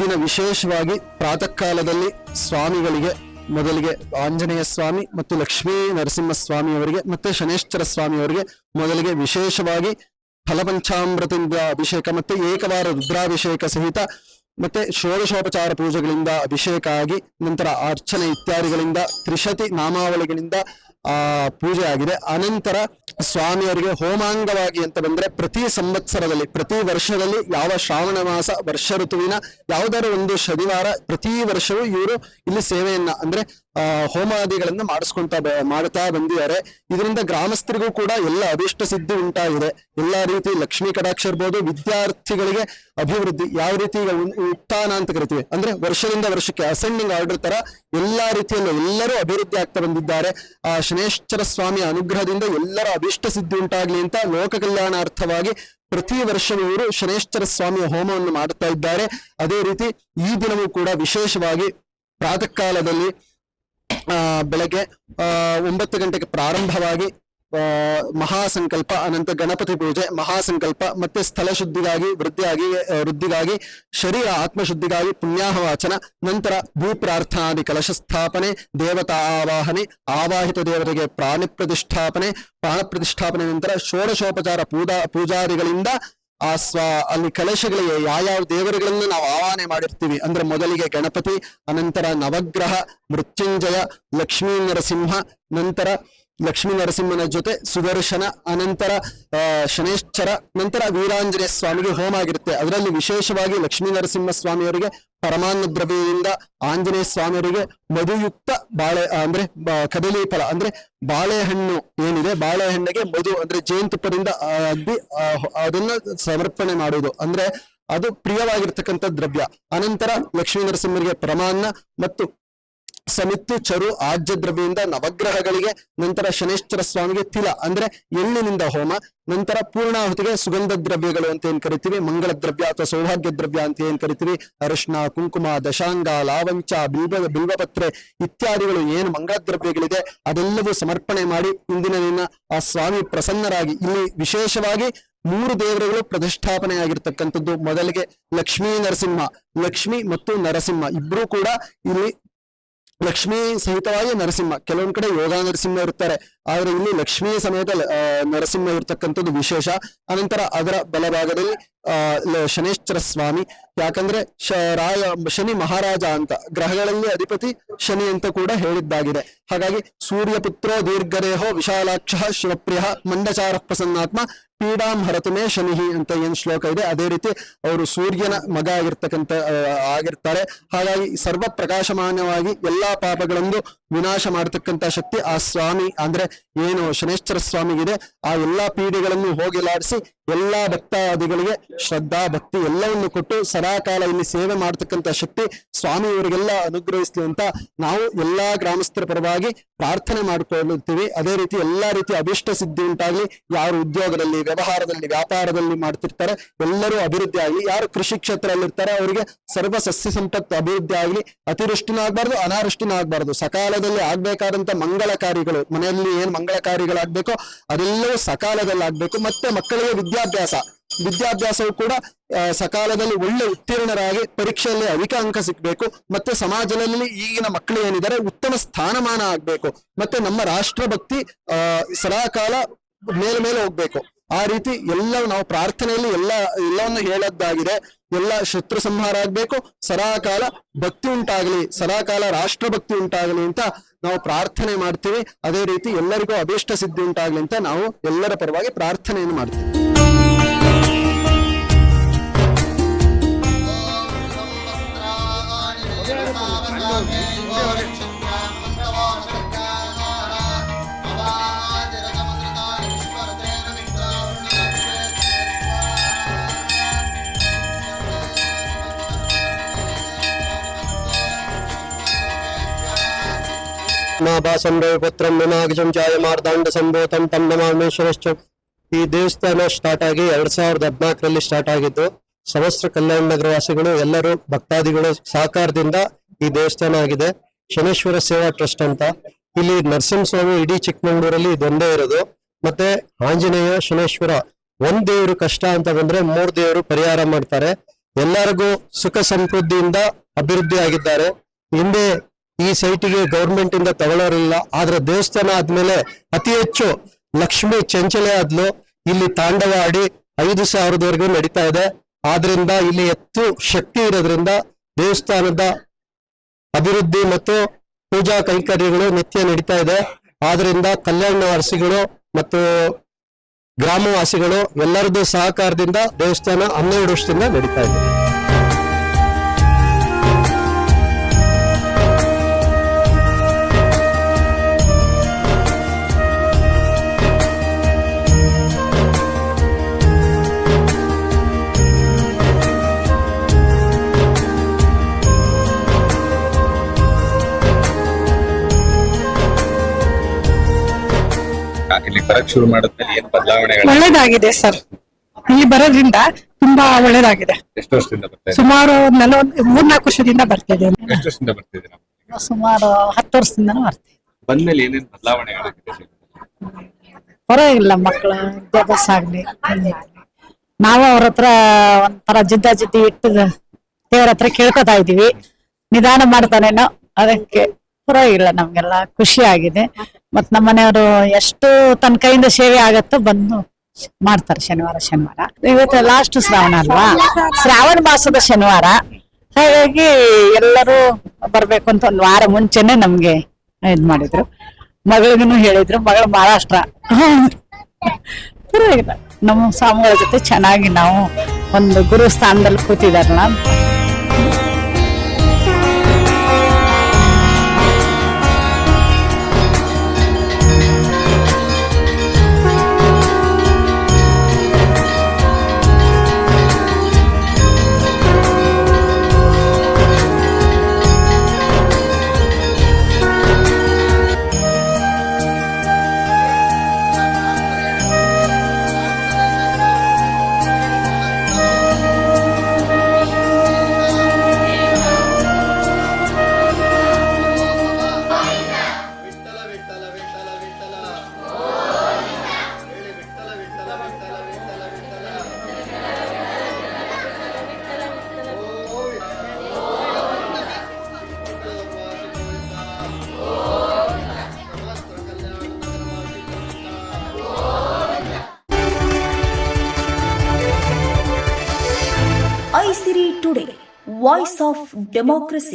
ದಿನ ವಿಶೇಷವಾಗಿ ಪ್ರಾತಃ ಕಾಲದಲ್ಲಿ ಸ್ವಾಮಿಗಳಿಗೆ, ಮೊದಲಿಗೆ ಆಂಜನೇಯ ಸ್ವಾಮಿ ಮತ್ತು ಲಕ್ಷ್ಮೀ ನರಸಿಂಹ ಸ್ವಾಮಿ ಅವರಿಗೆ ಮತ್ತೆ ಶನೇಶ್ವರ ಸ್ವಾಮಿ ಅವರಿಗೆ ಮೊದಲಿಗೆ ವಿಶೇಷವಾಗಿ ಫಲಪಂಚಾಮೃತದಿಂದ ಅಭಿಷೇಕ ಮತ್ತೆ ಏಕವಾರ ರುದ್ರಾಭಿಷೇಕ ಸಹಿತ ಮತ್ತೆ ಷೋಡಶೋಪಚಾರ ಪೂಜೆಗಳಿಂದ ಅಭಿಷೇಕ ಆಗಿ, ನಂತರ ಅರ್ಚನೆ ಇತ್ಯಾದಿಗಳಿಂದ, ತ್ರಿಶತಿ ನಾಮಾವಳಿಗಳಿಂದ ಆ, ಪೂಜೆ ಆಗಿದೆ. ಅನಂತರ ಸ್ವಾಮಿಯವರಿಗೆ ಹೋಮಾಂಗವಾಗಿ ಅಂತ ಬಂದ್ರೆ ಪ್ರತಿ ಸಂವತ್ಸರದಲ್ಲಿ, ಪ್ರತಿ ವರ್ಷದಲ್ಲಿ ಯಾವ ಶ್ರಾವಣ ಮಾಸ, ವರ್ಷ ಋತುವಿನ ಯಾವುದಾದ್ರು ಒಂದು ಶನಿವಾರ ಪ್ರತಿ ವರ್ಷವೂ ಇವರು ಇಲ್ಲಿ ಸೇವೆಯನ್ನ, ಅಂದ್ರೆ ಹೋಮಾದಿಗಳನ್ನ ಮಾಡಿಸ್ಕೊಂತ ಮಾಡ್ತಾ ಬಂದಿದ್ದಾರೆ. ಇದರಿಂದ ಗ್ರಾಮಸ್ಥರಿಗೂ ಕೂಡ ಎಲ್ಲ ಅಭಿಷ್ಟ ಸಿದ್ಧಿ ಉಂಟಾಗಿದೆ. ಎಲ್ಲಾ ರೀತಿ ಲಕ್ಷ್ಮೀ ಕಟಾಕ್ಷ ಇರ್ಬೋದು, ವಿದ್ಯಾರ್ಥಿಗಳಿಗೆ ಅಭಿವೃದ್ಧಿ ಯಾವ ರೀತಿ ಈಗ ಉತ್ಥಾನ ಅಂತ ಕರಿತೀವಿ. ಅಂದ್ರೆ ವರ್ಷದಿಂದ ವರ್ಷಕ್ಕೆ ಅಸೆಂಡಿಂಗ್ ಆರ್ಡರ್ ತರ ಎಲ್ಲಾ ರೀತಿಯಲ್ಲೂ ಎಲ್ಲರೂ ಅಭಿವೃದ್ಧಿ ಆಗ್ತಾ ಬಂದಿದ್ದಾರೆ. ಆ, ಶನೇಶ್ವರ ಸ್ವಾಮಿಯ ಅನುಗ್ರಹದಿಂದ ಎಲ್ಲರ ಅಭಿಷ್ಟ ಸಿದ್ಧಿ ಉಂಟಾಗ್ಲಿ ಅಂತ ಲೋಕ ಕಲ್ಯಾಣಾರ್ಥವಾಗಿ ಪ್ರತಿ ವರ್ಷವೂ ಇವರು ಶನೇಶ್ವರ ಸ್ವಾಮಿಯ ಹೋಮವನ್ನು ಮಾಡುತ್ತಾ ಇದ್ದಾರೆ. ಅದೇ ರೀತಿ ಈ ದಿನವೂ ಕೂಡ ವಿಶೇಷವಾಗಿ ಪ್ರಾತಃ ಕಾಲದಲ್ಲಿ ಬೆಳಗ್ಗೆ ಒಂಬತ್ತು ಗಂಟೆಗೆ ಪ್ರಾರಂಭವಾಗಿ ಮಹಾಸಂಕಲ್ಪ ಅನಂತರ ಗಣಪತಿ ಪೂಜೆ, ಮಹಾಸಂಕಲ್ಪ, ಮತ್ತೆ ಸ್ಥಳ ಶುದ್ಧಿಗಾಗಿ, ವೃದ್ಧಿಯಾಗಿ ವೃದ್ಧಿಗಾಗಿ, ಶರೀರ ಆತ್ಮಶುದ್ಧಿಗಾಗಿ ಪುಣ್ಯಾಹ ವಾಚನ ನಂತರ ಭೂ ಪ್ರಾರ್ಥನಾದಿ ಕಲಶ ಸ್ಥಾಪನೆ ದೇವತಾ ಆವಾಹನೆ, ಆವಾಹಿತ ದೇವರಿಗೆ ಪ್ರಾಣಿ ಪ್ರತಿಷ್ಠಾಪನೆ ಪ್ರಾಣ ಪ್ರತಿಷ್ಠಾಪನೆ ನಂತರ ಷೋಡಶೋಪಚಾರ ಪೂಜಾ ಪೂಜಾದಿಗಳಿಂದ ಆ ಸ್ವ, ಅಲ್ಲಿ ಕಲಶಗಳಿಗೆ ಯಾವ್ಯಾವ ದೇವರುಗಳನ್ನು ನಾವು ಆಹ್ವಾನೆ ಮಾಡಿರ್ತೀವಿ? ಅಂದ್ರೆ ಮೊದಲಿಗೆ ಗಣಪತಿ, ಅನಂತರ ನವಗ್ರಹ, ಮೃತ್ಯುಂಜಯ, ಲಕ್ಷ್ಮೀ ನರಸಿಂಹ, ನಂತರ ಲಕ್ಷ್ಮೀ ನರಸಿಂಹನ ಜೊತೆ ಸುದರ್ಶನ, ಅನಂತರ ಶನೇಶ್ವರ, ನಂತರ ವೀರಾಂಜನೇಯ ಸ್ವಾಮಿಗೆ ಹೋಮ ಆಗಿರುತ್ತೆ. ಅದರಲ್ಲಿ ವಿಶೇಷವಾಗಿ ಲಕ್ಷ್ಮೀ ನರಸಿಂಹ ಸ್ವಾಮಿಯವರಿಗೆ ಪರಮಾನ್ನ ದ್ರವ್ಯದಿಂದ ಆಂಜನೇಯ ಸ್ವಾಮಿಯವರಿಗೆ ಮಧುಯುಕ್ತ ಬಾಳೆ ಅಂದ್ರೆ ಕದಲಿ ಫಲ, ಅಂದ್ರೆ ಬಾಳೆಹಣ್ಣು ಏನಿದೆ, ಬಾಳೆಹಣ್ಣಿಗೆ ಮಧು, ಅಂದ್ರೆ ಜೇನುತುಪ್ಪದಿಂದ ಅದ್ದಿ ಅದನ್ನ ಸಮರ್ಪಣೆ ಮಾಡುವುದು. ಅಂದ್ರೆ ಅದು ಪ್ರಿಯವಾಗಿರ್ತಕ್ಕಂಥ ದ್ರವ್ಯ. ಅನಂತರ ಲಕ್ಷ್ಮೀ ನರಸಿಂಹರಿಗೆ ಪರಮಾನ್ನ ಮತ್ತು ಸಮಿತ್ತು ಚರು ಆಜ್ಯ ದ್ರವ್ಯದಿಂದ ನವಗ್ರಹಗಳಿಗೆ ನಂತರ ಶನೇಶ್ವರ ಸ್ವಾಮಿಗೆ ತಿಲ, ಅಂದ್ರೆ ಎಳ್ಳಿನಿಂದ ಹೋಮ, ನಂತರ ಪೂರ್ಣಾಹುತಿಗೆ ಸುಗಂಧ ದ್ರವ್ಯಗಳು ಅಂತ ಏನ್ ಕರಿತೀವಿ? ಮಂಗಳ ದ್ರವ್ಯ ಅಥವಾ ಸೌಭಾಗ್ಯ ದ್ರವ್ಯ ಅಂತ ಏನ್ ಕರಿತೀವಿ? ಅರಿಶಿನ ಕುಂಕುಮ, ದಶಾಂಗ, ಲಾವಂಚ, ಬಿಲ್ವ, ಬಿಲ್ವಪತ್ರೆ ಇತ್ಯಾದಿಗಳು ಏನು ಮಂಗಳ ದ್ರವ್ಯಗಳಿದೆ ಅದೆಲ್ಲವೂ ಸಮರ್ಪಣೆ ಮಾಡಿ ಇಂದಿನ ದಿನ ಆ ಸ್ವಾಮಿ ಪ್ರಸನ್ನರಾಗಿ, ಇಲ್ಲಿ ವಿಶೇಷವಾಗಿ ಮೂರು ದೇವರುಗಳು ಪ್ರತಿಷ್ಠಾಪನೆ ಆಗಿರ್ತಕ್ಕಂಥದ್ದು ಮೊದಲಿಗೆ ಲಕ್ಷ್ಮೀ ನರಸಿಂಹ, ಲಕ್ಷ್ಮಿ ಮತ್ತು ನರಸಿಂಹ. ಇಬ್ರು ಕೂಡ ಇಲ್ಲಿ ಲಕ್ಷ್ಮೀ ಸಹಿತವಾಗಿ ನರಸಿಂಹ. ಕೆಲವೊಂದ್ ಕಡೆ ಯೋಗ ನರಸಿಂಹ ಇರ್ತಾರೆ, ಆದ್ರೆ ಇಲ್ಲಿ ಲಕ್ಷ್ಮೀ ಸಮೇತ ನರಸಿಂಹ ಇರ್ತಕ್ಕಂಥದ್ದು ವಿಶೇಷ. ಅನಂತರ ಅದರ ಬಲಭಾಗದಲ್ಲಿ, ಆ ಶನೇಶ್ವರ ಸ್ವಾಮಿ. ಯಾಕಂದ್ರೆ ಶ, ರಾಯ, ಶನಿ ಮಹಾರಾಜ ಅಂತ, ಗ್ರಹಗಳಲ್ಲಿ ಅಧಿಪತಿ ಶನಿ ಅಂತ ಕೂಡ ಹೇಳಿದ್ದಾಗಿದೆ. ಹಾಗಾಗಿ ಸೂರ್ಯಪುತ್ರೋ ದೀರ್ಘದೇಹೋ ವಿಶಾಲಾಕ್ಷ ಶಿವಪ್ರಿಯ ಮಂಡಚಾರ ಪ್ರಸನ್ನಾತ್ಮ ಪೀಡಾಂ ಹರತುಮೇ ಶನಿಹಿ ಅಂತ ಏನ್ ಶ್ಲೋಕ ಇದೆ, ಅದೇ ರೀತಿ ಅವರು ಸೂರ್ಯನ ಮಗ ಆಗಿರ್ತಕ್ಕಂಥ ಆಗಿರ್ತಾರೆ. ಹಾಗಾಗಿ ಸರ್ವ ಪ್ರಕಾಶಮಾನವಾಗಿ ಎಲ್ಲಾ ಪಾಪಗಳನ್ನು ವಿನಾಶ ಮಾಡತಕ್ಕಂತ ಶಕ್ತಿ ಆ ಸ್ವಾಮಿ, ಅಂದ್ರೆ ಏನು ಶನೇಶ್ವರ ಸ್ವಾಮಿಗಿದೆ ಆ ಎಲ್ಲಾ ಪೀಡೆಗಳನ್ನು ಹೋಗಿಲಾಡಿಸಿ ಎಲ್ಲಾ ಭಕ್ತಾದಿಗಳಿಗೆ ಶ್ರದ್ಧಾ, ಭಕ್ತಿ ಎಲ್ಲವನ್ನು ಕೊಟ್ಟು ಸದಾಕಾಲ ಇಲ್ಲಿ ಸೇವೆ ಮಾಡತಕ್ಕಂತ ಶಕ್ತಿ ಸ್ವಾಮಿ ಅವರಿಗೆಲ್ಲ ಅನುಗ್ರಹಿಸ್ಲಿ ಅಂತ ನಾವು ಎಲ್ಲಾ ಗ್ರಾಮಸ್ಥರ ಪರವಾಗಿ ಪ್ರಾರ್ಥನೆ ಮಾಡಿಕೊಳ್ಳುತ್ತೀವಿ. ಅದೇ ರೀತಿ ಎಲ್ಲಾ ರೀತಿ ಅಭಿಷ್ಟ ಸಿದ್ಧಿ ಉಂಟಾಗ್ಲಿ. ಯಾರು ಉದ್ಯೋಗದಲ್ಲಿ, ವ್ಯವಹಾರದಲ್ಲಿ, ವ್ಯಾಪಾರದಲ್ಲಿ ಮಾಡ್ತಿರ್ತಾರೆ, ಎಲ್ಲರೂ ಅಭಿವೃದ್ಧಿ ಆಗಲಿ. ಯಾರು ಕೃಷಿ ಕ್ಷೇತ್ರದಲ್ಲಿರ್ತಾರೆ, ಅವರಿಗೆ ಸರ್ವ ಸಸ್ಯ ಸಂಪತ್ತು ಅಭಿವೃದ್ಧಿ ಆಗಲಿ. ಅತಿವೃಷ್ಟಿನೂ ಆಗ್ಬಾರ್ದು, ಅನಾವೃಷ್ಟಿನೂ ಆಗ್ಬಾರ್ದು. ಸಕಾಲದಲ್ಲಿ ಆಗ್ಬೇಕಾದಂತ ಮಂಗಳ ಕಾರ್ಯಗಳು ಮನೆಯಲ್ಲಿ ಏನ್ ಮಂಗಳ ಕಾರ್ಯಗಳಾಗ್ಬೇಕೋ ಅದೆಲ್ಲವೂ ಸಕಾಲದಲ್ಲಿ ಆಗ್ಬೇಕು ಮತ್ತೆ ಮಕ್ಕಳಿಗೆ ವಿದ್ಯಾಭ್ಯಾಸ, ವಿದ್ಯಾಭ್ಯಾಸವು ಕೂಡ ಸಕಾಲದಲ್ಲಿ ಒಳ್ಳೆ ಉತ್ತೀರ್ಣರಾಗಿ ಪರೀಕ್ಷೆಯಲ್ಲಿ ಅಧಿಕ ಅಂಕ ಸಿಗ್ಬೇಕು. ಮತ್ತೆ ಸಮಾಜದಲ್ಲಿ ಈಗಿನ ಮಕ್ಕಳು ಏನಿದ್ದಾರೆ, ಉತ್ತಮ ಸ್ಥಾನಮಾನ ಆಗ್ಬೇಕು. ಮತ್ತೆ ನಮ್ಮ ರಾಷ್ಟ್ರಭಕ್ತಿ ಸದಾಕಾಲ ಮೇಲೆ ಮೇಲೆ ಹೋಗ್ಬೇಕು. ಆ ರೀತಿ ಎಲ್ಲ ನಾವು ಪ್ರಾರ್ಥನೆಯಲ್ಲಿ ಎಲ್ಲ, ಎಲ್ಲವನ್ನು ಹೇಳದ್ದಾಗಿದೆ. ಎಲ್ಲ ಶತ್ರು ಸಂಹಾರ ಆಗ್ಬೇಕು, ಸದಾಕಾಲ ಭಕ್ತಿ ಉಂಟಾಗಲಿ, ಸದಾಕಾಲ ರಾಷ್ಟ್ರಭಕ್ತಿ ಉಂಟಾಗಲಿ ಅಂತ ನಾವು ಪ್ರಾರ್ಥನೆ ಮಾಡ್ತೀವಿ. ಅದೇ ರೀತಿ ಎಲ್ಲರಿಗೂ ಅಭೀಷ್ಟ ಸಿದ್ಧಿ ಉಂಟಾಗಲಿ ಅಂತ ನಾವು ಎಲ್ಲರ ಪರವಾಗಿ ಪ್ರಾರ್ಥನೆಯನ್ನು ಮಾಡ್ತೀವಿ. ನಾಭಾಸಂ ರವಿಪುತ್ರಂ ಜಾಯ ಜಾಯಮಾರ್ದಾಂಡ ಸಂಭೂತಂ ತಂ ಈ ದೇವಸ್ಥಾನ ಸ್ಟಾರ್ಟ್ ಆಗಿ ಎರಡ್ ಸಾವಿರದ ಹದಿನಾಲ್ಕರಲ್ಲಿ ಸ್ಟಾರ್ಟ್ ಆಗಿದ್ದು, ಸಮಸ್ತ ಕಲ್ಯಾಣ ನಗರವಾಸಿಗಳು, ಎಲ್ಲರೂ ಭಕ್ತಾದಿಗಳು ಸಹಕಾರದಿಂದ ಈ ದೇವಸ್ಥಾನ ಆಗಿದೆ. ಶನೇಶ್ವರ ಸೇವಾ ಟ್ರಸ್ಟ್ ಅಂತ. ಇಲ್ಲಿ ನರಸಿಂಹಸ್ವಾಮಿ ಇಡೀ ಚಿಕ್ಕಮಂಗ್ಳೂರಲ್ಲಿ ಇದೊಂದೇ ಇರೋದು. ಮತ್ತೆ ಆಂಜನೇಯ, ಶನೇಶ್ವರ ಒಂದ್ ದೇವರು ಕಷ್ಟ ಅಂತ ಬಂದ್ರೆ ಮೂರ್ ದೇವರು ಪರಿಹಾರ ಮಾಡ್ತಾರೆ. ಎಲ್ಲರಿಗೂ ಸುಖ ಸಮೃದ್ಧಿಯಿಂದ ಅಭಿವೃದ್ಧಿ ಆಗಿದ್ದಾರೆ. ಹಿಂದೆ ಈ ಸೈಟಿಗೆ ಗೌರ್ಮೆಂಟ್ ಇಂದ ತಗೊಳ್ಳೋರಿಲ್ಲ ಆದ್ರೆ ದೇವಸ್ಥಾನ ಆದ್ಮೇಲೆ ಅತಿ ಹೆಚ್ಚು ಲಕ್ಷ್ಮಿ ಚಂಚಲೆ ಆದ್ಲು. ಇಲ್ಲಿ ತಾಂಡವ ಆಡಿ ಐದು ಸಾವಿರದವರೆಗೂ ನಡೀತಾ ಇದೆ. ಆದ್ರಿಂದ ಇಲ್ಲಿ ಹೆಚ್ಚು ಶಕ್ತಿ ಇರೋದ್ರಿಂದ ದೇವಸ್ಥಾನದ ಅಭಿವೃದ್ಧಿ ಮತ್ತು ಪೂಜಾ ಕೈಂಕರ್ಯಗಳು ನಿತ್ಯ ನಡೀತಾ ಇದೆ. ಆದ್ರಿಂದ ಕಲ್ಯಾಣ ವಾಸಿಗಳು ಮತ್ತು ಗ್ರಾಮವಾಸಿಗಳು ಎಲ್ಲರದ್ದು ಸಹಕಾರದಿಂದ ದೇವಸ್ಥಾನ ಹನ್ನೆರಡು ವರ್ಷದಿಂದ ನಡೀತಾ ಇದೆ. ಇಲ್ಲಿ ಬರಕ್ ಶುರು ಮಾಡಿದ್ಮೇಲೆ ಏನ್ ಬದಲಾವಣೆಗಳು ಒಳ್ಳೇದಾಗಿದೆ ಸರ್. ಇಲ್ಲಿ ಬರೋದ್ರಿಂದ ತುಂಬಾ ಒಳ್ಳೇದಾಗಿದೆ. ಎಷ್ಟು ವರ್ಷದಿಂದ ಬರ್ತಾ ಇದೆ? ಸುಮಾರು ನಲವತ್ ಮೂರ್ನಾಲ್ಕು ವರ್ಷದಿಂದ ಬರ್ತಿದೆ ಎಷ್ಟು ವರ್ಷದಿಂದ ಬರ್ತಿದ್ದೀರಾ ಸುಮಾರು ಹತ್ತು ವರ್ಷದಿಂದ ಬರ್ತೀವಿ ಬಂದ್ಮೇಲೆ ಏನೇನ್ ಬದಲಾವಣೆಗಳಾಗಿದೆ ಪರವಾಗಿಲ್ಲ ಮಕ್ಕಳ ವಿದ್ಯಾಭ್ಯಾಸ ಆಗ್ಲಿ. ನಾವು ಅವ್ರ ಹತ್ರ ಒಂಥರ ಜಿದ್ದ ಜಿದ್ದಿ ಇಟ್ಟು ದೇವ್ರ ಹತ್ರ ಕೇಳ್ಕೊತಾ ಇದೀವಿ ನಿಧಾನ ಮಾಡ್ತಾನೇನೋ ಅದಕ್ಕೆ ಪರವಾಗಿಲ್ಲ ನಮ್ಗೆಲ್ಲ ಖುಷಿ ಆಗಿದೆ. ಮತ್ ನಮ್ಮ ಮನೆಯವರು ಎಷ್ಟು ತನ್ನ ಕೈಯಿಂದ ಸೇವೆ ಆಗತ್ತೋ ಬಂದು ಮಾಡ್ತಾರೆ ಶನಿವಾರ ಶನಿವಾರ. ಇವತ್ತು ಲಾಸ್ಟ್ ಶ್ರಾವಣ ಅಲ್ವಾ? ಶ್ರಾವಣ ಮಾಸದ ಶನಿವಾರ. ಹಾಗಾಗಿ ಎಲ್ಲರೂ ಬರ್ಬೇಕು ಅಂತ ಒಂದ್ ವಾರ ಮುಂಚೆನೆ ನಮ್ಗೆ ಇದ್ ಮಾಡಿದ್ರು. ಮಗಳಿಗೂ ಹೇಳಿದ್ರು, ಮಗಳ ಮಹಾರಾಷ್ಟ್ರ. ನಮ್ಮ ಸ್ವಾಮಿಗಳ ಜೊತೆ ಚೆನ್ನಾಗಿ ನಾವು ಒಂದು ಗುರು ಸ್ಥಾನದಲ್ಲಿ ಕೂತಿದಾರಲ್ಲ ವಾಯ್ಸ್ ಆಫ್ ಡೆಮೋಕ್ರಸಿ